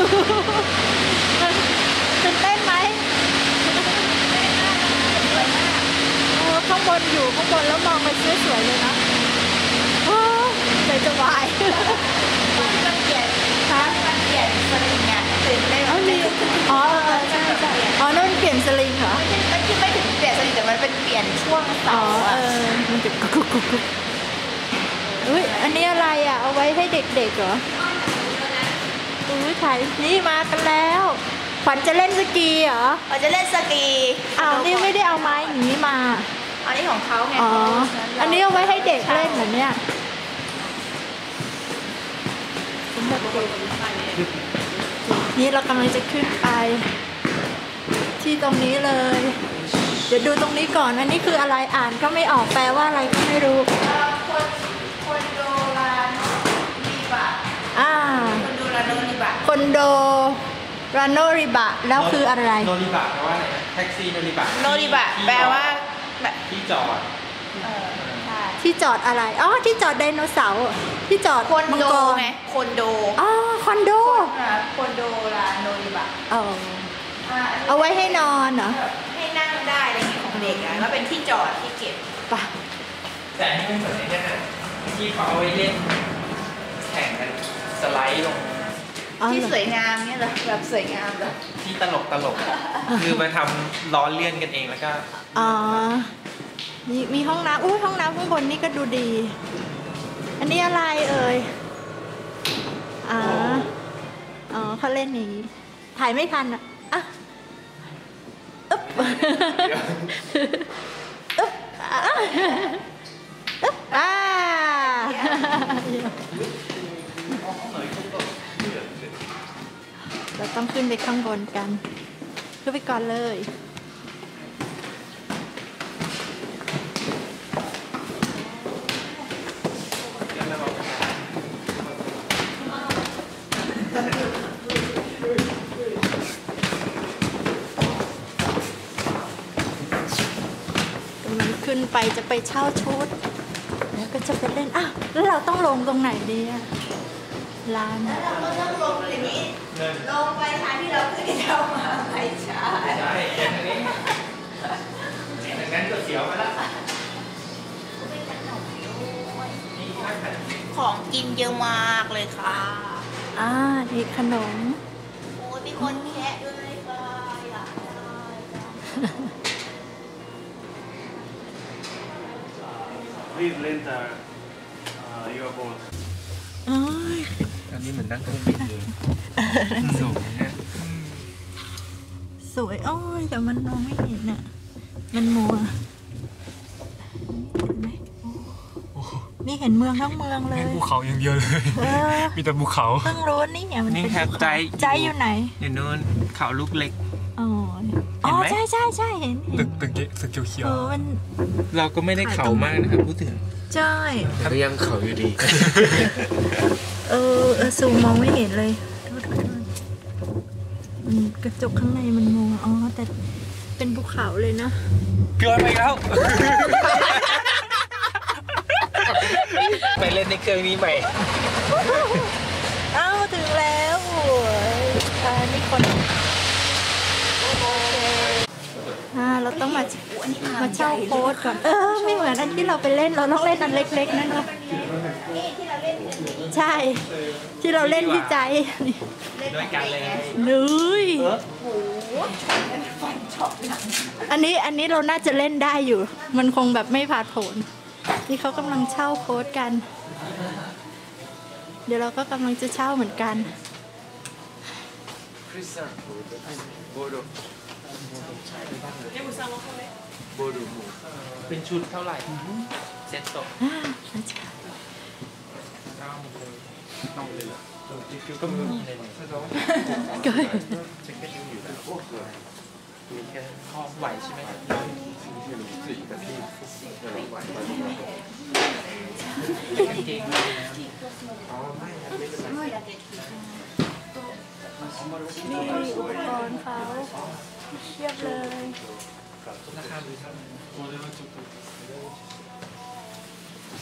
ตื่นเต้นไหมโอ้ข้างบนอยู่ข้างบนแล้วมองไปสวยๆเลยนะโอ้ใจจะวายที่มันเปลี่ยนคะที่มันเปลี่ยนสลิงอะตื่นเต้นอ๋อมีอ๋อเออใช่ใช่อ๋อนั่นมันเปลี่ยนสลิงเหรอไม่ใช่ไม่ที่ไม่ถึงเปลี่ยนสลิงแต่มันเป็นเปลี่ยนช่วงอ๋เสาออะเออมันจะกุกกุกกุกกุกอุ้ยอันนี้อะไรอะเอาไว้ให้เด็กๆเหรอ อุ้ยถ่ายนี่มากันแล้วขวัญจะเล่นสกีเหรอเราจะเล่นสกีอ้าวนี่ไม่ได้เอาไม้อย่างนี้มาอันนี้ของเขาไงอ๋ออันนี้เอาไว้ให้เด็กเล่นเหรอเนี่ยสำหรับเด็กนี่เรากำลังจะขึ้นไป ที่ตรงนี้เลย เดี๋ยวดูตรงนี้ก่อนอันนี้คืออะไรอ่านก็ไม่ออกแปลว่าอะไรก็ไม่รู้ อนโดราโนริบะแล้วคืออะไร โนริบะแปลว่าอะไรนะแท็กซี่โนริบะโนริบะที่แปลว่าแบบที่จอดเออใช่ที่จอดอะไร อ๋อ ที่จอดไดโนเสาร์ ที่จอดคนมังโดกรไงคนโด อ๋อ คอนโดอ่าคนโดราโนริบะเอออ่าอันนี้เอาไว้ให้นอนเหรอแบบให้นั่งได้อะไรอย่างเงี้ยของเด็กอะแล้วเป็นที่จอดที่เก็บปะแต่อันนี่ไม่เหมือนไอ้นั่นน่ะที่เขาเอาไว้เล่นแข่งกันสไลด์ลงอ๋อ ที่เหรอสวยงามเนี่ยเหรอแบบสวยงามเหรอที่ตลกตลกอะคือมาทำล้อเลื่อนกันเองแล้วก็อ๋อมีมีห้องน้ำอุ้ยห้องน้ำข้างบนนี่ก็ดูดี อันนี้อะไรเอ่ยอ๋ออ๋อเขาเล่นอย่างนี้ถ่ายไม่ทันอะอะอึ๊บอึ๊บอะอึ๊บอ่า ต้องขึ้นไปข้างบนกัน ขึ้นไปก่อนเลยกำลังขึ้นไปจะไปเช่าชุด แล้วก็จะไปเล่นอะแล้วเราต้องลงตรงไหนดีอะ ร้านแล้วเราก็ต้องลงอย่างนี้ ลงไปทางที่เราขึ้นเรามาไม่ใช่ใช่อย่างนี้ดังนั้นก็เสียวมาแล้วนี่นั่งขัดของกินเยอะมากเลยค่ะ อ่านี่ขนม โอ้ยมีคนแคะด้วยค่ะอยากได้ Please lend uh, uh, your boat. โอ้ยอัน นี้เหมือนนั่งเครื่องบินเลยสูงนะสวย โอ้ย แต่มันมองไม่เห็นอะ มันมัวเห็นไหมโอ้นี่เห็นเมืองทั้งเมืองเลยภูเขาอย่างเดียวเลยเออมีแต่ภูเขาเพิ่งรู้นี่เนี่ยมันนี่เป็นครับภูเขาใจใจอยู่ไหนเดี๋ยวนู้นเขาลูกเล็กอ๋อเห็อ๋นอไหมใช่ใช่ใช่เห็นเห็ตึนกตึกตึกเขียวเออมันเราก็ไม่ได้เขามากนะครับพูดถึงใช่ๆก็ยังเขาอยู่ดี เออเออซูมมองไม่เห็นเลยโทษโทษโทษมันกระจกข้างในมันมัวอ๋อแต่เป็นภูเขาเลยนะเกินไปแล้วไปเล่นในเครื่องนี้ใหม่ เอ้าถึงแล้วโอ้ยอ่านี่คนอ่าเราต้องมามาเช่าโค้ดก่อน เออ ไม่เหมือนอันที่เราไปเล่น เราต้องเล่นอันเล็กๆนั่นเนาะ นี่ที่เราเล่นกันนี้ใช่ ที่เราเล่นที่ใจด้วยกันเลยนุ้ยโอ้โหฟันช็อตหนังอันนี้อันนี้เราน่าจะเล่นได้อยู่ มันคงแบบไม่ผาดโผนนี่เขากำลังเช่าโค้ดกัน เดี๋ยวเราก็กำลังจะเช่าเหมือนกันเป็นชุดเท่าไหร่เซ็ตตกอ่าอาจารย์ ก็มีเลยก็จะก็ยังอยู่แล้วมีแค่ข้อไหวใช่ไหมกางเกงนี่อุปกรณ์เขาเทียบเลยราคาดูเท่าไหร่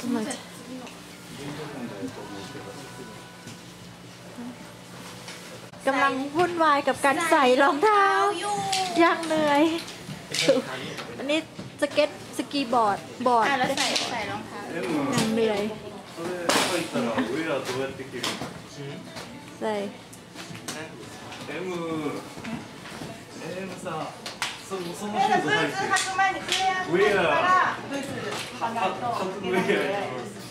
กำลังจะ กำลังวุ่นวายกับการใส่รองเท้าอยู่ากเหนื่อยอันนี้สเก็ตสกีบอร์ดบอร์ดแล้วใส่ใส่รองเท้ายังเหนื่อยใส่ M M さそのそのシューズ履いてウェア履く前にウェア履く前に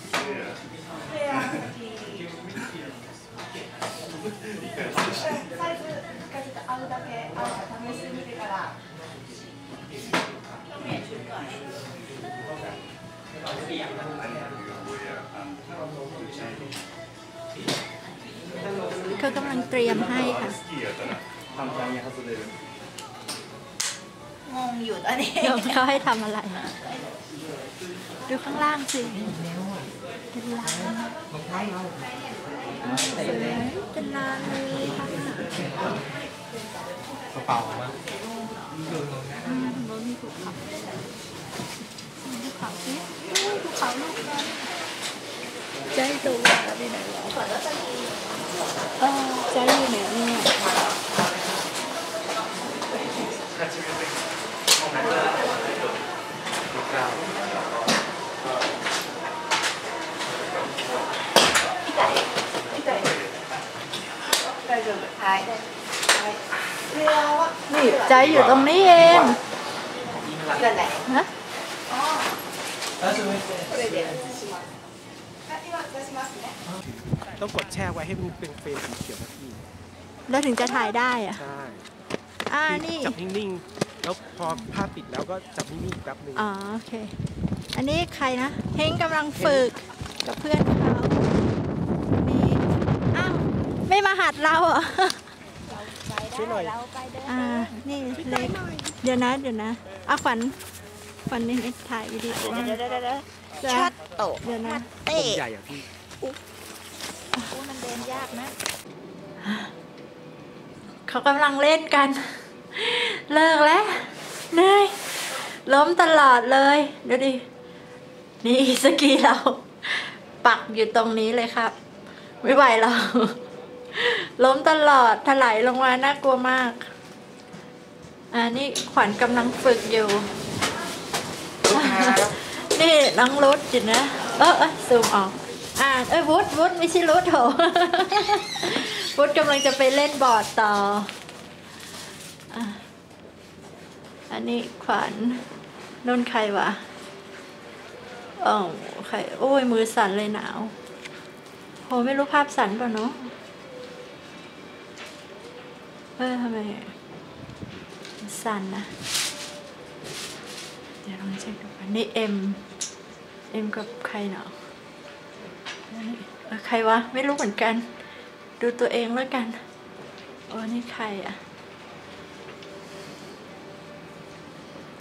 เขากำลังเตรียมให้ค่ะงงอยู่ตอนนี้ โยมเขาให้ทำอะไร ดูข้างล่างสิ เป็นร้านของไทยเราเป็นร้านเลยค่ะก ใจอยู่ตรงนี้เองต้องกดแชร์ไว้ให้มันเป็นเฟรมสีเขียวนะพี่แล้วถึงจะถ่ายได้อะใช่อ่านี่จับนิ่งๆ แล้วพอผ้าปิดแล้วก็จับนิ่งๆแป๊บนึงอ๋อโอเค อันนี้ใครนะเฮงกำลังฝึกกับเพื่อนเขานี่อ้าวไม่มาหัดเราเหรอ ช่วยหน่อยอ่านี่เล็กเดี๋ยวนะเดี๋ยวนะอะขวัญขวัญนี่ถ่ายวิดีโอเดี๋ยวเดี๋ยวเดี๋ยวเดี๋ยวจะชัดโตะเดี๋ยวนะเตะผมใหญ่อะพี่อู้มันเดินยากนะเขากำลังเล่นกัน เลิกแล้วเหนื่อยล้มตลอดเลยเดี๋ยวดินี่สกีเรา ปักอยู่ตรงนี้เลยครับ ไม่ไหวแล้ว ล้มตลอดถลายลงมาน่ากลัวมาก อ่านี่ขวัญกำลังฝึกอยู่ นี่น้องรุดจินะ เออเออซูมออก อ่าเอ้ยวุฒวุฒไม่ใช่รุดโถวุฒกำลังจะไปเล่นบอร์ดต่ออะอันนี้ขวัญนนใครวะอ๋อใคร โอ้ยมือสั่นเลยหนาวโหไม่รู้ภาพสั่นป่ะเนาะ เออทำไมสั่นนะ เดี๋ยวลองเช็คดูกันนี่เอ็มเอ็มกับใครเนาะนี่เออใครวะ ไม่รู้เหมือนกัน ดูตัวเองแล้วกันโอ้นี่ใครอะ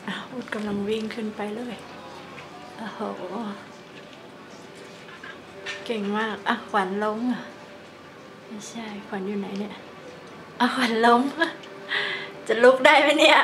อ้าวอุดกำลังวิ่งขึ้นไปเลยโอ้โห เก่งมาก อะ ขวัญล้มอะ ไม่ใช่ ขวัญอยู่ไหนเนี่ย อะขวัญล้ม จะลุกได้ไหมเนี่ย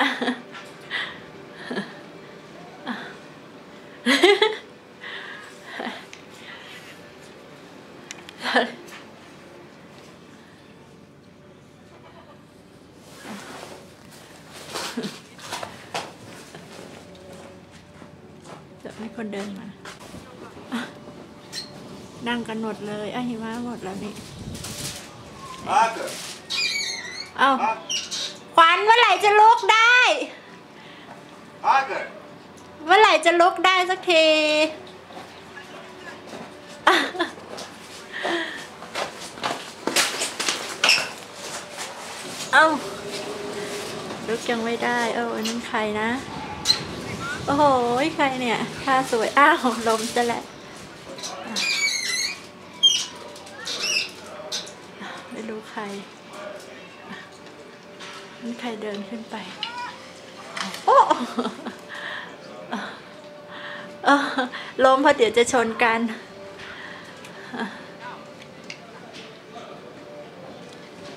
จะมีคนเดินมา นั่งกันหมดเลยอะหิมะหมดแล้วนี่マーク เอาขวัญเมื่อไหร่จะลุกได้マークเมื่อไหร่จะลุกได้สักทีอะเอาลุกยังไม่ได้ เอออันนั้นใครนะ โอ้โห ใครเนี่ยท่าสวย อ้าว ลมจะแหละอะอะไม่รู้ใครอะ นี่ใครเดินขึ้นไป โอ้เออล้มเพราะเดี๋ยวจะชนกัน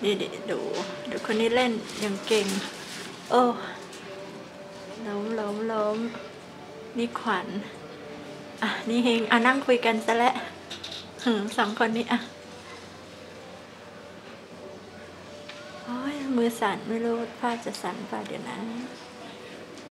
นี่ดิดูดูคนนี้เล่นอย่างเก่ง โอ้ ล้มล้มล้มนี่ขวัญ อะ นี่เฮงอะนั่งคุยกันซะแล้วหึสองคนนี้อะ มือ สั่นไม่รู้ภาพจะสั่นป่ะเดี๋ยวนะ「